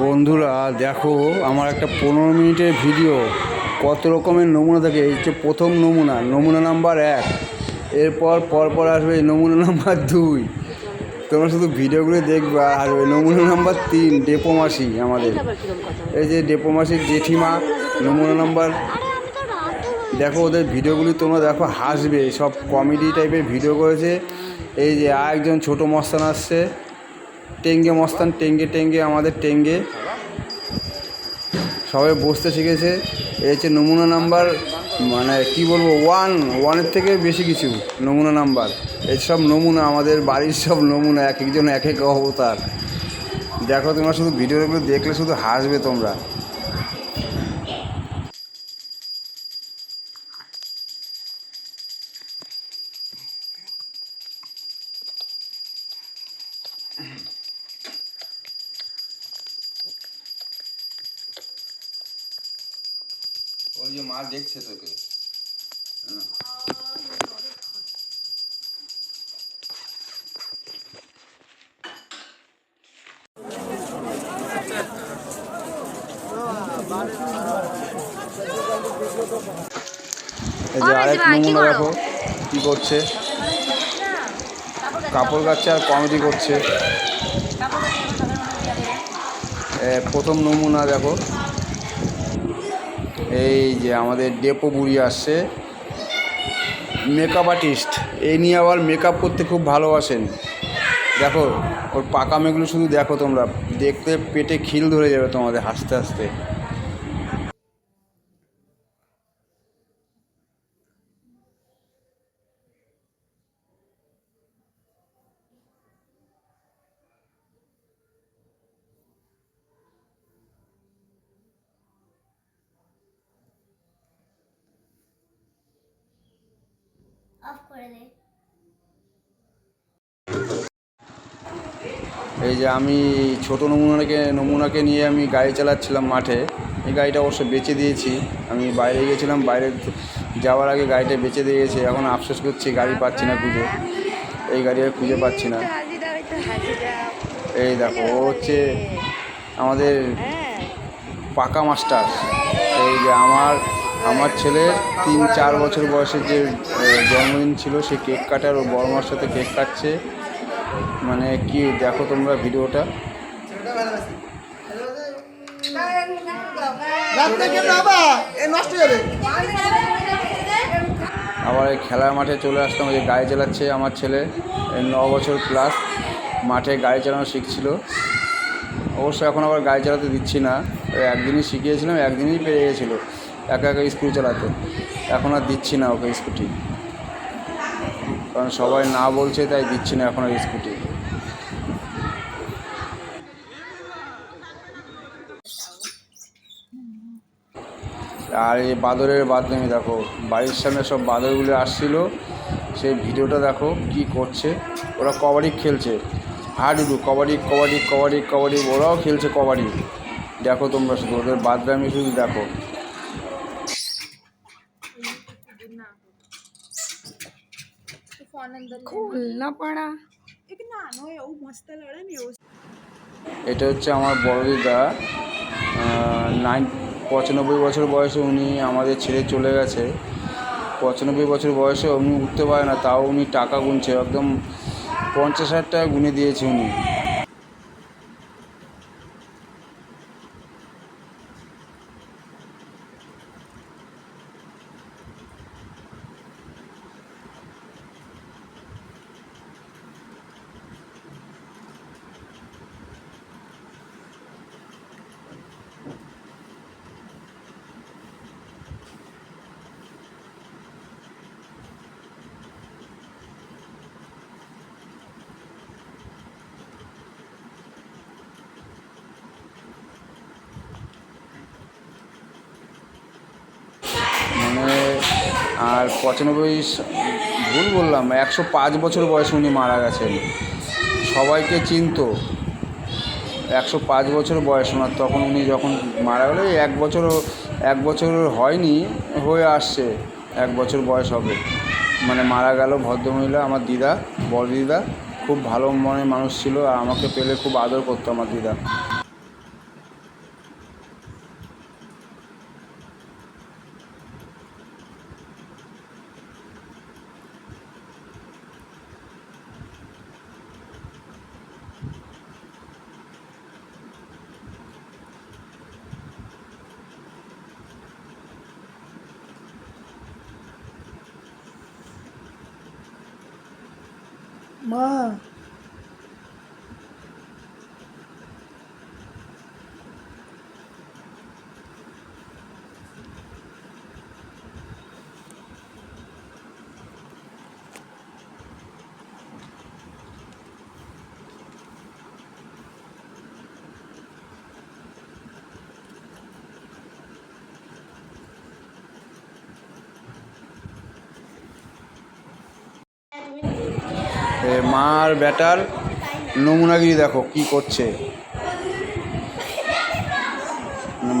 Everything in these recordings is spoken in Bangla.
বন্ধুরা, দেখো, আমার একটা পনেরো মিনিটের ভিডিও। কত রকমের নমুনা থাকে, এই হচ্ছে প্রথম নমুনা নমুনা নাম্বার এক। এরপর, পরপর আসবে নমুনা নাম্বার দুই। তোমরা শুধু ভিডিওগুলো দেখবে, আর আসবে নমুনা নাম্বার তিন, ডেপোমাসি আমাদের। আবার কিরম কথা এই যে ডেপোমাসির জেঠিমা, নমুনা নাম্বার দেখো, ওদের ভিডিওগুলি তোমরা দেখো, হাসবে। সব কমেডি টাইপের ভিডিও করেছে। এই যে আর একজন ছোটো মস্তান আসছে। টেঙ্গে মস্তান, টেঙ্গে টেঙ্গে, আমাদের টেঙ্গে। সবাই বসতে শিখেছে। এই হচ্ছে নমুনা নাম্বার মানে কি বলব ওয়ান ওয়ানের থেকে বেশি কিছু, নমুনা নাম্বার। এই সব নমুনা, আমাদের বাড়ির সব নমুনা এক একজন এক এক অবতার। দেখো তোমরা শুধু ভিডিওগুলো দেখলে শুধু হাসবে তোমরা। ওই যে মা দেখছে তোকে দেখো কি করছে? কাপড় কাচ্ছে আর কমেডি করছে। প্রথম নমুনা দেখো। এই যে আমাদের ডেপো বুড়ি আসছে। মেকআপ আর্টিস্ট এই নিয়ে আবার মেকআপ করতে খুব ভালোবাসেন। দেখো, ওর পাকা মেঘগুলো শুধু দেখো তোমরা, দেখতে পেটে খিল ধরে যাবে তোমাদের হাসতে হাসতে। অফ করে দে। এই যে আমি ছোট নমুনাকে নমুনাকে নিয়ে আমি গাড়ি চালাচ্ছিলাম মাঠে। এই গাড়িটা অবশ্য বেচে দিয়েছি। আমি বাইরে গিয়েছিলাম বাইরে যাওয়ার আগে গাড়িটা বেচে দিয়েছি এখন আফসোস করছি, গাড়ি পাচ্ছি না খুঁজে। এই গাড়ি আর খুঁজে পাচ্ছি না। এই দেখো, ও হচ্ছে আমাদের পাকা মাস্টার। এই যে আমার আমার ছেলের তিন চার বছর বয়সের যে জন্মদিন ছিল সে কেক কাটার ও বড় মার সাথে কেক কাটছে। মানে কি দেখো তোমরা ভিডিওটা। আবার এই খেলার মাঠে চলে আসলাম ওই যে গাড়ি চালাচ্ছে আমার ছেলে। ন বছর প্লাস মাঠে গাড়ি চালানো শিখছিল। অবশ্য এখন আবার গাড়ি চালাতে দিচ্ছি না। একদিনই শিখিয়েছিলাম একদিনই পেরে গেছিল। একা একা স্কুটি চালাতে। এখন আর দিচ্ছি না ওকে স্কুটি। কারণ সবাই না বলছে, তাই দিচ্ছি না এখন আর স্কুটি। আর এই বাদরের বাদনামি দেখো, বাড়ির সামনে সব বাদরগুলো আসছিল। সেই ভিডিওটা দেখো কি করছে। ওরা কবাডি খেলছে। হাডুডু, কবাডি কবাডি কবাডি কবাডি, ওরাও খেলছে কবাডি। দেখো তোমরা শুধু, ওদের বাদরামি শুধু দেখো। এটা হচ্ছে আমার বড় দিদা নাইন পঁচানব্বই বছর বয়সে উনি আমাদের ছেড়ে চলে গেছে পঁচানব্বই বছর বয়সে উনি উঠতে পারে না তাও উনি টাকা গুনছে একদম পঞ্চাশ হাজার টাকা গুনে দিয়েছে উনি আর পঁচানব্বই ভুল বললাম, একশো পাঁচ বছর বয়সে উনি মারা গেছেন। সবাইকে চিনতো। একশো পাঁচ বছর বয়স ওনার। তখন উনি যখন মারা গেলো এক বছর এক বছর হয়নি, হয়ে আসছে, এক বছর বয়স হবে। মানে মারা গেল ভদ্রমহিলা, আমার দিদা বড় দিদা খুব ভালো মনের মানুষ ছিল আর আমাকে পেলে খুব আদর করতো আমার দিদা। মার ব্যাটার নমুনাগিরি দেখো কি করছে।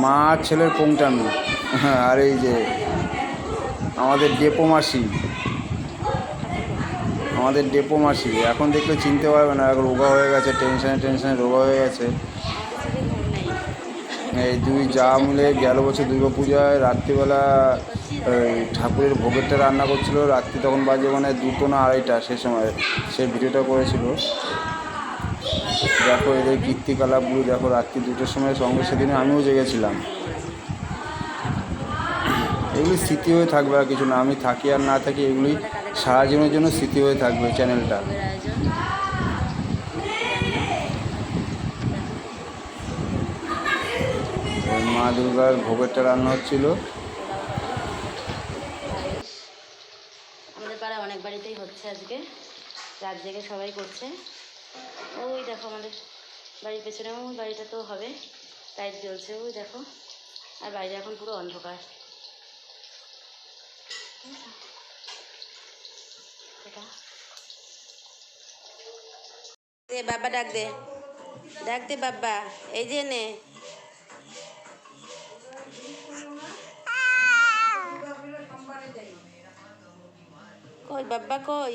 মা ছেলের হ্যাঁ আর এই যে আমাদের ডেপো মাসি। আমাদের ডেপো মাসি, এখন দেখলে চিনতে পারবে না রোগা হয়ে গেছে, টেনশনে টেনশনে রোগা হয়ে গেছে। এই দুই যা মিলে গেল বছর দুর্গা পূজায়, রাত্রিবেলা ঠাকুরের ভোগেরটা রান্না করছিল, রাত্রি তখন বাজে মানে দুটো না আড়াইটা সে সময়। সে ভিডিওটা করেছিল। দেখো এদের কীর্তিকলাপগুলো, দেখো রাত্রি দুটোর সময় সঙ্গে সেদিনে আমিও জেগেছিলাম। এগুলি স্মৃতি হয়ে থাকবে আর কিছু না, আমি থাকি আর না থাকি এগুলি সারা জীবনের জন্য স্মৃতি হয়ে থাকবে চ্যানেলটা। মা দুর্গার ভোগেরটা রান্না হচ্ছিল আমাদের পাড়ায় অনেক বাড়িতেই হচ্ছে আজকে রাত জেগে সবাই করছে। ওই দেখো আমাদের বাড়ির পেছনে, ওই বাড়িটা তো হবে। লাইট জ্বলছে, ওই দেখো। আর বাইরে এখন পুরো অন্ধকার। দে বাবা, ডাক দে। ডাক দে বাবা। এই যে নে। কই বাবা, কই?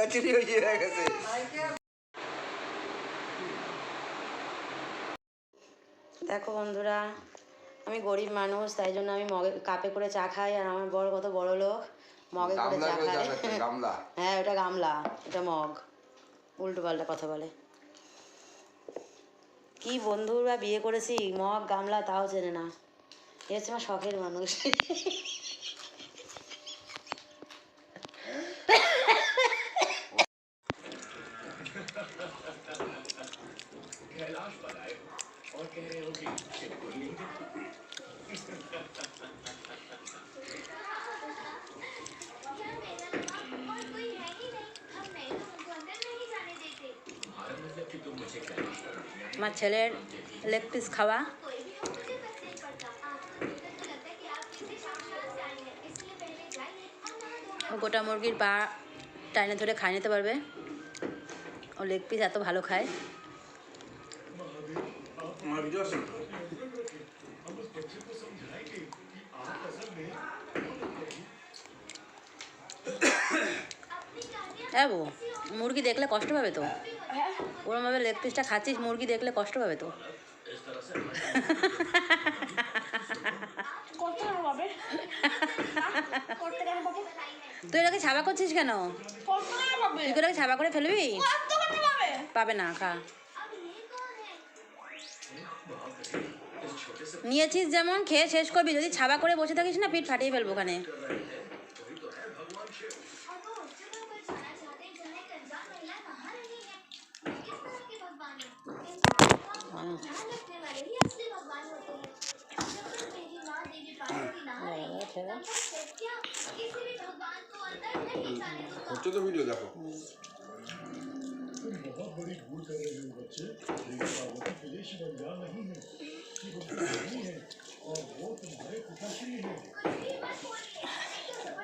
ব্যাটারি হয়ে গেছে। দেখো বন্ধুরা আমি গরিব মানুষ তাই জন্য আমি মগে কাপে করে চা খাই আর আমার বড় কত বড় লোক মগে করে চা খায়। হ্যাঁ ওটা গামলা এটা মগ। উল্টো পাল্টা কথা বলে। কি বন্ধুরা বিয়ে করেছি মগ গামলা তাও চেনে না। এ হচ্ছে আমার শখের মানুষ। আমার ছেলের লেগ পিস খাওয়া। গোটা মুরগির পা টাইনে ধরে খাই নিতে পারবে। ও লেগ পিস এত ভালো খায়। হ্যাঁ মুরগি দেখলে কষ্ট পাবে তো? ওরমভাবে লেগ পিসটা খাচ্ছিস মুরগি দেখলে কষ্ট পাবে তো? তুই এটাকে ছাবা করছিস কেন? তুই ছাবা করে ফেলবি? পাবে না খা। নিয়েছিস যেমন, খেয়ে শেষ করবি। যদি ছাবা করে বসে থাকিস না, পিঠ ফাটিয়ে ফেলব ওখানে।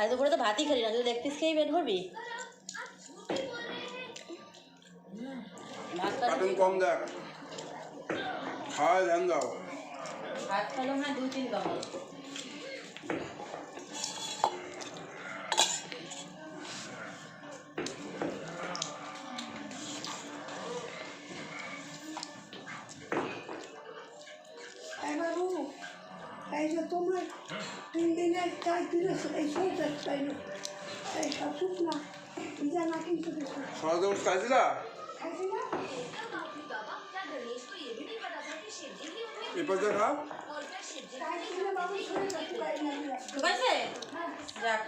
আজ দুপুরে তো ভাতই খালি না তুই দেখতিস খেয়ে বের করবি কার্টুন কম দেখ। খাওয়া ধ্যান দাও। ভাত খালো না দু তিন কামড় এই যে তোমরা তিন দিনে চার দিনে এই সৌচাষ পাইল এই সব শুকনা ভিজা না কিন্তু দেখো। সরদম খাইছিলা খাইছি না? এরপর যা খাও। চার দিনে বাবু শরীরটা শুকাই না শুকাইছে যাক।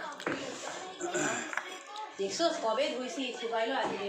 দেখছ কবে ধুইছি শুকাইলো আজকে।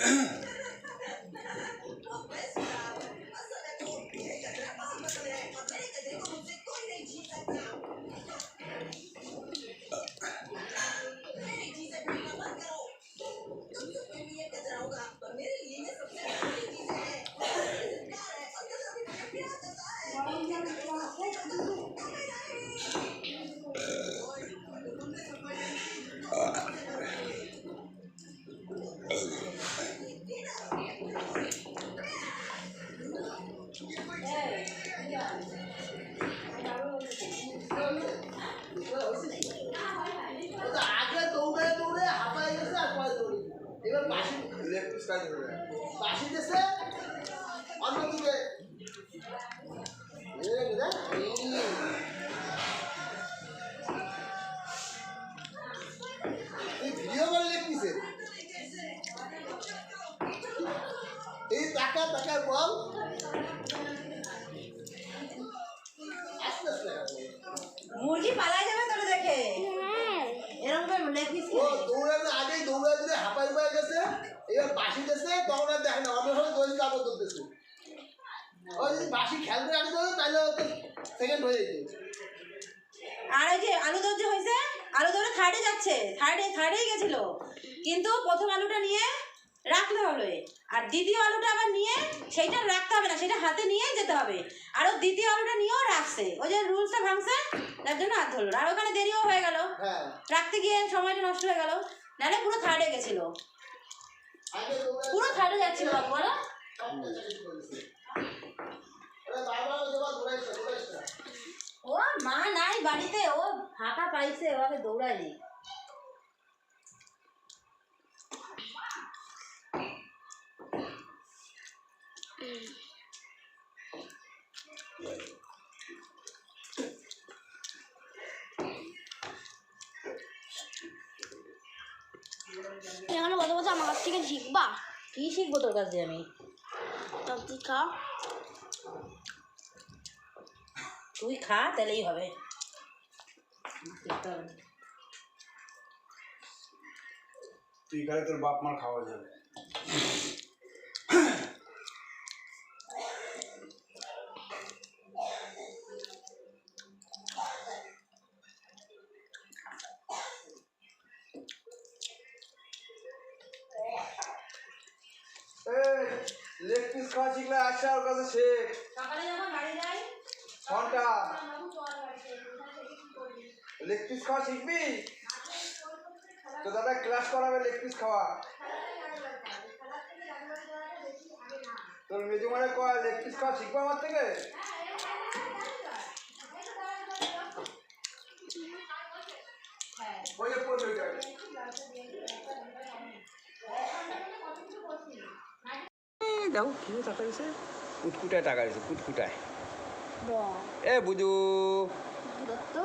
Yeah. লেগ পিস খাই ধরে বাসি দিয়েছে অন্যদিকে ভিডিও করে লেগ এই টাকা টাকার বল অন্য সময় দোষ কাপড় ও যদি বাসি করে আনি দেবে তাহলে সেকেন্ড হয়ে যেত। আর ওই যে আলু যে হয়েছে আলু দৌড়ে থার্ডে যাচ্ছে থার্ডে থার্ডেই গেছিল। কিন্তু প্রথম আলুটা নিয়ে রাখতে হবে। আর দ্বিতীয় আলুটা আবার নিয়ে সেইটা রাখতে হবে না সেটা হাতে নিয়েই যেতে হবে। আর ও দ্বিতীয় আলুটা নিয়েও রাখছে। ওই যে রুলসটা ভাঙছে তার জন্য হাত ধরলো আর ওখানে দেরিও হয়ে গেল। হ্যাঁ। রাখতে গিয়ে সময়টা নষ্ট হয়ে গেল। নাহলে পুরো থার্ডে গেছিল। পুরো থার্ডে যাচ্ছিল বলো। ও মা নাই বাড়িতে ও ফাঁকা পাইছে ওভাবে দৌড়ায়নি। এখানে বসে বসে আমার কাছ থেকে শিখবা? কি শিখব তোর কাছে আমি? সবজি খা তুই খা তাহলেই হবে। তুই খালে তোর বাপ মার খাওয়া যাবে এই লেগ পিস খাওয়া ওর কাছে শেখ সকালে যখন বাড়ি যাই ঘণ্টা। লেগ পিস খাওয়া শিখবি? তো দাদা ক্লাস করাবে লেগ পিস খাওয়া তোর মেজু মানে কয় লেগ পিস খাওয়া শিখব আমার থেকে? ওই যে পড়বে ওইটা। দেখো কি টাকা দিছে? কুটকুটায় টাকা দিছে কুটকুটায়। এ বুঝু দূরত্ব?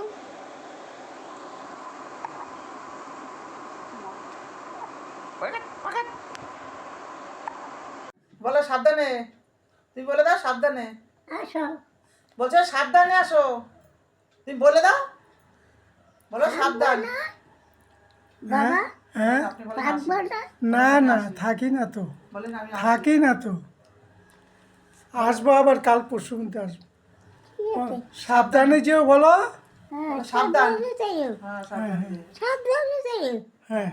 বলে সাবধানে। তুমি বলে দাও সাবধানে। আসো। বলছো সাবধানে আসো। তুমি বলে দাও। বলো সাবধান। বাবা। হ্যাঁ? না না থাকি না তো। থাকি না তো। আসব আবার কাল পরশু কিন্তু আসব। সাবধানে যেও বলো। হ্যাঁ সাবধান। হ্যাঁ সাবধানে হ্যাঁ।